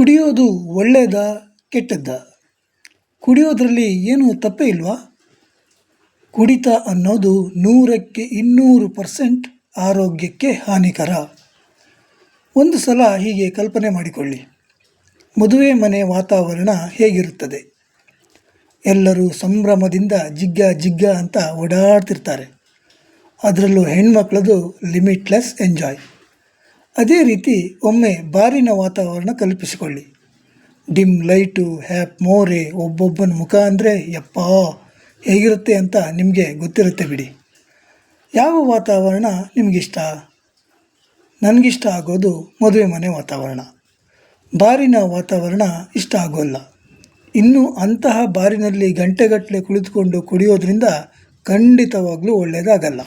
ಕುಡಿಯೋದು ಒಳ್ಳೆಯದಾ ಕೆಟ್ಟದ್ದಾ? ಕುಡಿಯೋದ್ರಲ್ಲಿ ಏನೂ ತಪ್ಪೇ ಇಲ್ವಾ? ಕುಡಿತ ಅನ್ನೋದು ನೂರಕ್ಕೆ ಇನ್ನೂರು ಪರ್ಸೆಂಟ್ ಆರೋಗ್ಯಕ್ಕೆ ಹಾನಿಕರ. ಒಂದು ಸಲ ಹೀಗೆ ಕಲ್ಪನೆ ಮಾಡಿಕೊಳ್ಳಿ. ಮದುವೆ ಮನೆ ವಾತಾವರಣ ಹೇಗಿರುತ್ತದೆ? ಎಲ್ಲರೂ ಸಂಭ್ರಮದಿಂದ ಜಿಗ್ಗ ಜಿಗ್ಗ ಅಂತ ಓಡಾಡ್ತಿರ್ತಾರೆ. ಅದರಲ್ಲೂ ಹೆಣ್ಮಕ್ಳದು ಲಿಮಿಟ್ಲೆಸ್ ಎಂಜಾಯ್. ಅದೇ ರೀತಿ ಒಮ್ಮೆ ಬಾರಿನ ವಾತಾವರಣ ಕಲ್ಪಿಸಿಕೊಳ್ಳಿ. ಡಿಮ್, ಲೈಟು, ಹ್ಯಾಪ್, ಮೋರೆ, ಒಬ್ಬೊಬ್ಬನ ಮುಖ ಅಂದರೆ ಯಪ್ಪಾ, ಹೇಗಿರುತ್ತೆ ಅಂತ ನಿಮಗೆ ಗೊತ್ತಿರುತ್ತೆ ಬಿಡಿ. ಯಾವ ವಾತಾವರಣ ನಿಮಗಿಷ್ಟ? ನನಗಿಷ್ಟ ಆಗೋದು ಮದುವೆ ಮನೆ ವಾತಾವರಣ. ಬಾರಿನ ವಾತಾವರಣ ಇಷ್ಟ ಆಗೋಲ್ಲ. ಇನ್ನು ಅಂತಹ ಬಾರಿನಲ್ಲಿ ಗಂಟೆಗಟ್ಟಲೆ ಕುಳಿತುಕೊಂಡು ಕುಡಿಯೋದ್ರಿಂದ ಖಂಡಿತವಾಗ್ಲೂ ಒಳ್ಳೆಯದಾಗಲ್ಲ